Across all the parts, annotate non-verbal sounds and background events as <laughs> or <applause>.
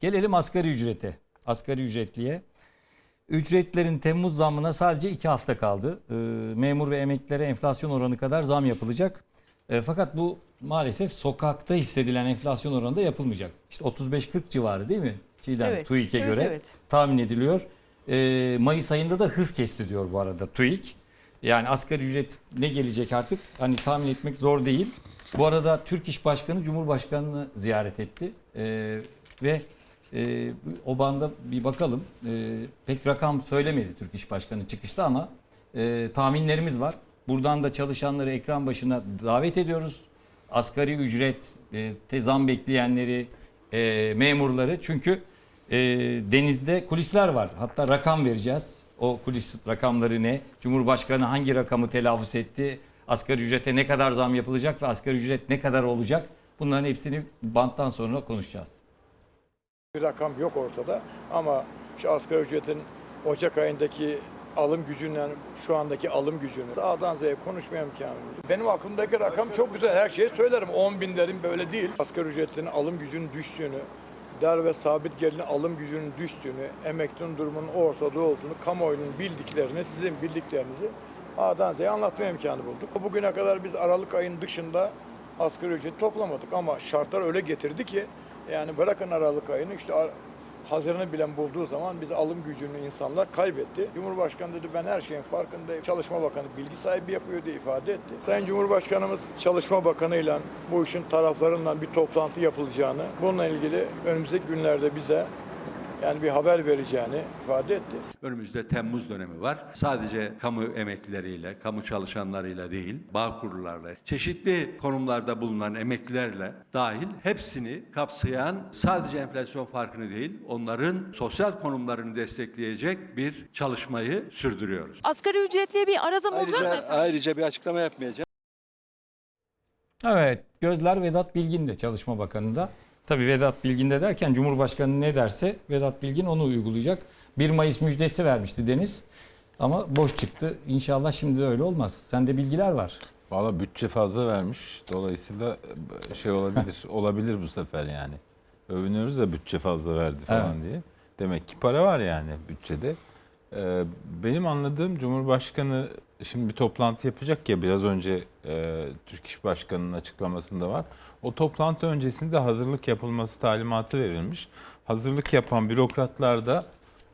Gelelim asgari ücrete. Asgari ücretliye. Ücretlerin Temmuz zammına sadece iki hafta kaldı. Ee, memur ve emeklilere enflasyon oranı kadar zam yapılacak. Ee, fakat bu maalesef sokakta hissedilen enflasyon oranında yapılmayacak. İşte 35-40 civarı değil mi? Çiğdem Evet. TÜİK'e Evet, göre evet. tahmin ediliyor. Ee, Mayıs ayında da hız kesti diyor bu arada TÜİK. Yani asgari ücret ne gelecek artık hani tahmin etmek zor değil. Bu arada Türk İş Başkanı Cumhurbaşkanı'nı ziyaret etti. Ve e, o banda bir bakalım. Ee, pek rakam söylemedi Türk İş Başkanı çıkışta ama e, tahminlerimiz var. Buradan da çalışanları ekran başına davet ediyoruz. Asgari ücret, e, zam bekleyenleri, e, memurları. Çünkü e, denizde kulisler var. Hatta rakam vereceğiz. O kulis rakamları ne? Cumhurbaşkanı hangi rakamı telaffuz etti? Asgari ücrete ne kadar zam yapılacak ve asgari ücret ne kadar olacak? Bunların hepsini banttan sonra konuşacağız. Bir rakam yok ortada ama şu asgari ücretin Ocak ayındaki alım gücünden şu andaki alım gücünü sağdan Z'ye konuşmaya imkanım yok. Benim aklımdaki rakam çok güzel. Her şeyi söylerim. 10 bin derim böyle değil. Asgari ücretin alım gücünün düştüğünü, dar ve sabit gelinin alım gücünün düştüğünü, emeklinin durumunun ortada olduğunu, kamuoyunun bildiklerini, sizin bildiklerinizi A'dan Z'ye anlatma imkanı bulduk. Bugüne kadar biz Aralık ayın dışında asgari ücreti toplamadık ama şartlar öyle getirdi ki yani bırakın Aralık ayını işte Haziran'ı bilen bulduğu zaman biz alım gücünü insanlar kaybetti. Cumhurbaşkanı dedi ben her şeyin farkındayım. Çalışma Bakanı bilgi sahibi yapıyor diye ifade etti. Sayın Cumhurbaşkanımız Çalışma Bakanı'yla bu işin taraflarından bir toplantı yapılacağını, bununla ilgili önümüzdeki günlerde bize yani bir haber vereceğini ifade etti. Önümüzde Temmuz dönemi var. Sadece kamu emeklileriyle, kamu çalışanlarıyla değil, bağ kurullarla, çeşitli konumlarda bulunan emeklilerle dahil hepsini kapsayan sadece enflasyon farkını değil, onların sosyal konumlarını destekleyecek bir çalışmayı sürdürüyoruz. Asgari ücretliye bir ara zam olacak mı Ayrıca, efendim? ayrıca bir açıklama yapmayacağım. Evet, gözler Vedat Bilgin'de Çalışma Bakanı'nda. Tabii Vedat Bilgin'de derken Cumhurbaşkanı ne derse Vedat Bilgin onu uygulayacak. 1 Mayıs müjdesi vermişti Deniz. Ama boş çıktı. İnşallah şimdi de öyle olmaz. Sende bilgiler var. Valla bütçe fazla vermiş. Dolayısıyla şey olabilir. <laughs> olabilir bu sefer yani. Övünüyoruz da bütçe fazla verdi falan Evet. diye. Demek ki para var yani bütçede. Ee, benim anladığım Cumhurbaşkanı şimdi bir toplantı yapacak ya biraz önce e, Türk İş Başkanı'nın açıklamasında var. O toplantı öncesinde hazırlık yapılması talimatı verilmiş. Hazırlık yapan bürokratlar da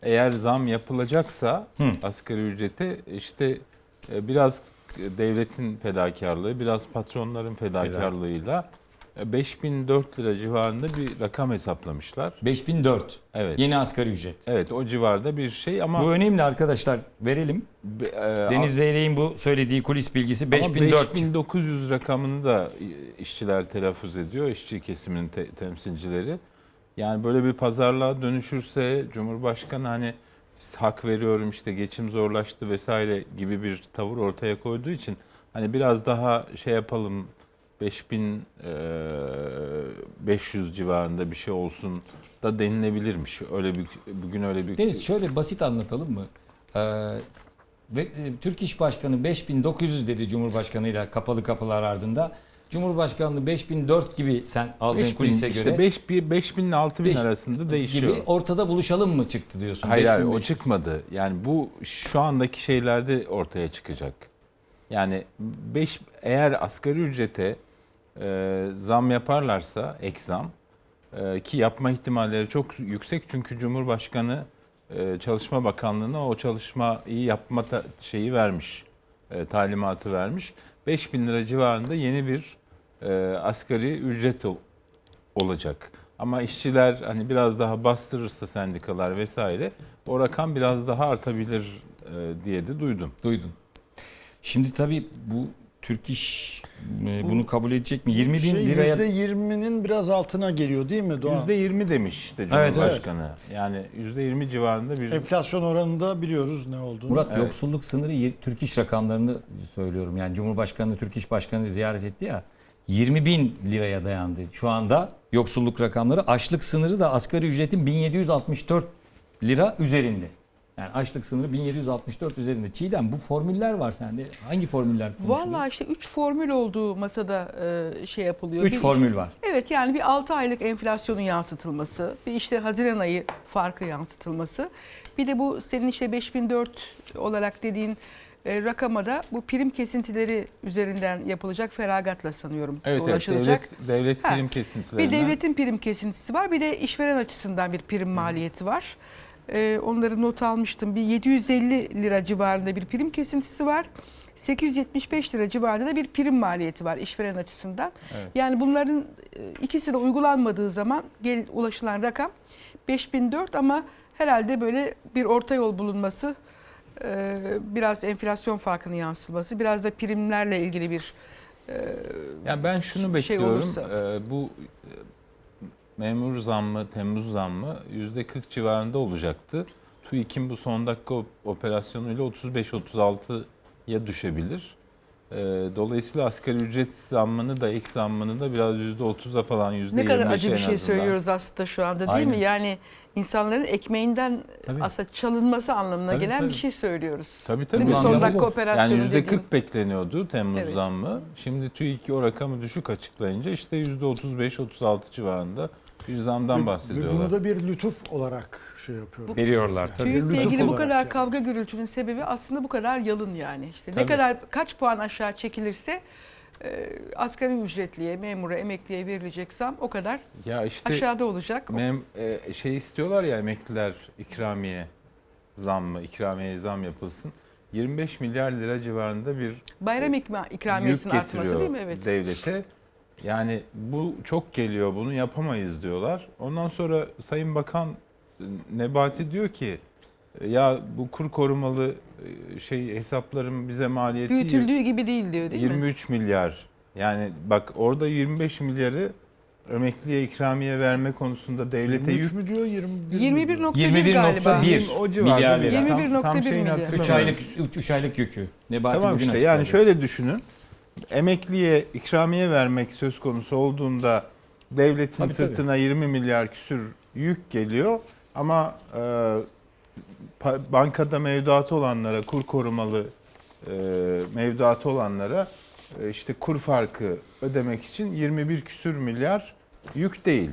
eğer zam yapılacaksa Hı. asgari ücrete işte e, biraz devletin fedakarlığı, biraz patronların fedakarlığıyla 5004 lira civarında bir rakam hesaplamışlar. 5004 Evet. yeni asgari ücret. Evet o civarda bir şey ama Bu önemli arkadaşlar. Verelim. be- e, Deniz Zeyrek'in bu söylediği kulis bilgisi ama 5004. 5900 rakamını da işçiler telaffuz ediyor, işçi kesiminin te- temsilcileri. Yani böyle bir pazarlığa dönüşürse Cumhurbaşkanı hani hak veriyorum işte geçim zorlaştı vesaire gibi bir tavır ortaya koyduğu için hani biraz daha şey yapalım 5500 civarında bir şey olsun da denilebilirmiş. Öyle bir bugün öyle bir Deniz şöyle basit anlatalım mı? Ee, ve e, Türk İş Başkanı 5900 dedi Cumhurbaşkanıyla kapalı kapılar ardında. Cumhurbaşkanlığı 5004 gibi sen aldığın 5000, kulise işte göre 5 5000 ile 6000 Beş- arasında değişiyor. gibi ortada buluşalım mı çıktı diyorsun? Hayır hayır o 5500. çıkmadı. Yani bu şu andaki şeylerde ortaya çıkacak. Yani 5 eğer asgari ücrete e, zam yaparlarsa ek zam e, ki yapma ihtimalleri çok yüksek çünkü Cumhurbaşkanı e, Çalışma Bakanlığı'na o çalışmayı yapma ta- şeyi vermiş. e, talimatı vermiş. 5000 lira civarında yeni bir e, asgari ücret ol- olacak. Ama işçiler hani biraz daha bastırırsa sendikalar vesaire o rakam biraz daha artabilir e, diye de duydum. Duydun. Şimdi tabii bu Türk İş e, bunu kabul edecek mi? 20 bin şey, liraya %20'nin biraz altına geliyor değil mi Doğan? %20 demiş işte Evet, Cumhurbaşkanı. Yani %20 civarında bir Enflasyon oranında biliyoruz ne olduğunu. Murat Evet. yoksulluk sınırı yir- Türk İş rakamlarını söylüyorum. Yani Cumhurbaşkanı Türk İş Başkanı ziyaret etti ya. 20 bin liraya dayandı. Şu anda yoksulluk rakamları açlık sınırı da asgari ücretin 1764 lira üzerinde. Yani açlık sınırı 1764 üzerinde. Çiğdem bu formüller var sende. Hangi formüller konuşuluyor? Vallahi işte 3 formül olduğu masada e, şey yapılıyor. 3 Bir- formül var. Evet yani bir 6 aylık enflasyonun yansıtılması, bir işte Haziran ayı farkı yansıtılması. Bir de bu senin işte 5004 olarak dediğin e, rakama da bu prim kesintileri üzerinden yapılacak feragatla sanıyorum Evet, evet ulaşılacak. devlet, devlet Ha, prim Bir kesintilerinden. devletin prim kesintisi var bir de işveren açısından bir prim maliyeti var. Ee, onları not almıştım. Bir 750 lira civarında bir prim kesintisi var. 875 lira civarında da bir prim maliyeti var işveren açısından. Evet. Yani bunların e, ikisi de uygulanmadığı zaman gel, ulaşılan rakam 5004 ama herhalde böyle bir orta yol bulunması, e, biraz enflasyon farkının yansıtılması, biraz da primlerle ilgili bir Yani ben şunu şey bekliyorum. olursa. e, bu e, memur zammı, Temmuz zammı %40 civarında olacaktı. TÜİK'in bu son dakika op- operasyonuyla 35-36'ya düşebilir. E, Dolayısıyla asgari ücret zammını da ek zammını da biraz %30'a falan %25'e Ne kadar acı bir şey söylüyoruz aslında şu anda değil Aynen. mi? Yani insanların ekmeğinden Tabii. aslında çalınması anlamına Tabii, gelen tabii. bir şey söylüyoruz. Tabii tabii. Değil mi? Son dakika operasyonu Yani dediğim. %40 bekleniyordu Temmuz Evet. zammı. Şimdi TÜİK o rakamı düşük açıklayınca işte %35-36 civarında bir zamdan bahsediyorlar. Bunu da bir lütuf olarak şey yapıyorum. Veriyorlar tabii. Lütuf ilgili bu olarak kadar yani. kavga gürültünün sebebi aslında bu kadar yalın yani. İşte ne Tabii. kadar kaç puan aşağı çekilirse e, asgari ücretliye, memura, emekliye verilecek zam o kadar Ya işte aşağıda olacak. Mem, e, şey istiyorlar ya emekliler ikramiye zam mı, ikramiye zam yapılsın. 25 milyar lira civarında bir Bayram ikma, yük ikramiyesinin artması getiriyor değil mi? Evet. devlete. Yani bu çok geliyor bunu yapamayız diyorlar. Ondan sonra Sayın Bakan e, Nebati diyor ki e, ya bu kur korumalı e, şey hesapların bize maliyeti Büyütüldüğü gibi değil diyor değil mi? 23 milyar. Yani bak orada 25 milyarı emekliye ikramiye verme konusunda devlete 23 yük mü diyor 21 mi diyor? 21.1 galiba. 21.1 o civarda milyar bir lira. rakam. 21.1 Tam şeyini milyar. 3 hatırlamıyorum. aylık 3 aylık yükü. Nebati Tamam bugün işte yani şöyle düşünün. Emekliye ikramiye vermek söz konusu olduğunda devletin Tabii, tabii. sırtına 20 milyar küsür yük geliyor ama e, bankada mevduatı olanlara, kur korumalı e, mevduatı olanlara e, işte kur farkı ödemek için 21 küsür milyar yük değil.